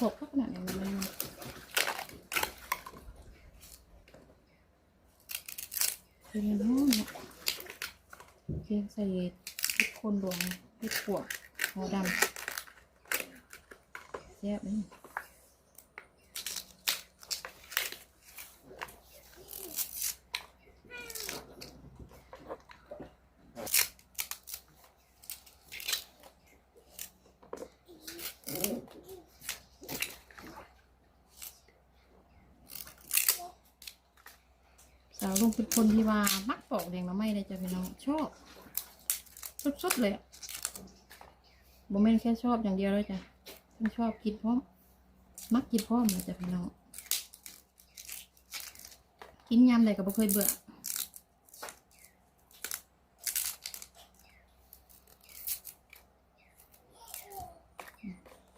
ขบขนาดไหนมันมันเป็นน้องเนี่ยเพียงใส่เห็ดโคนหลวงเห็ดปวดหัวดำแซ่บเลยสาวลุงเป็นคนที่ว่ามักปอกแดงละไม่เลยจ้ะพี่น้องชอบสุดๆเลยอะบ่แม่นแค่ชอบอย่างเดียวเลยจ้ะชอบกินพร้อม มักกินพร้อมเลยจ้ะพี่น้องกินยำใดก็บ่เคยเบื่อ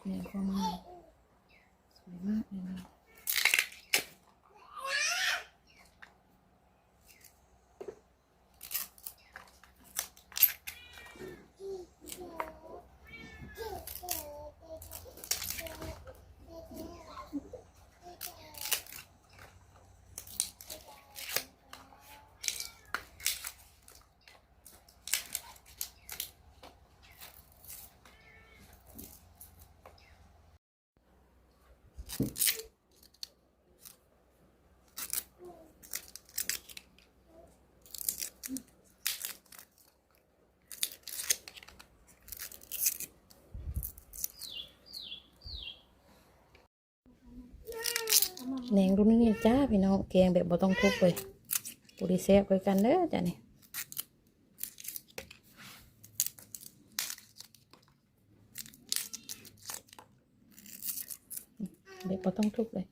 เนี่ยพอมาสวยมากเลยนะ แหนงรุ่นนี้จ้าพี่น้องแกงแบบบ่ต้องทุบเลยปุริแซ่บคือกันเด้อจ้ะนี่ แบบบ่ต้องทุบเลย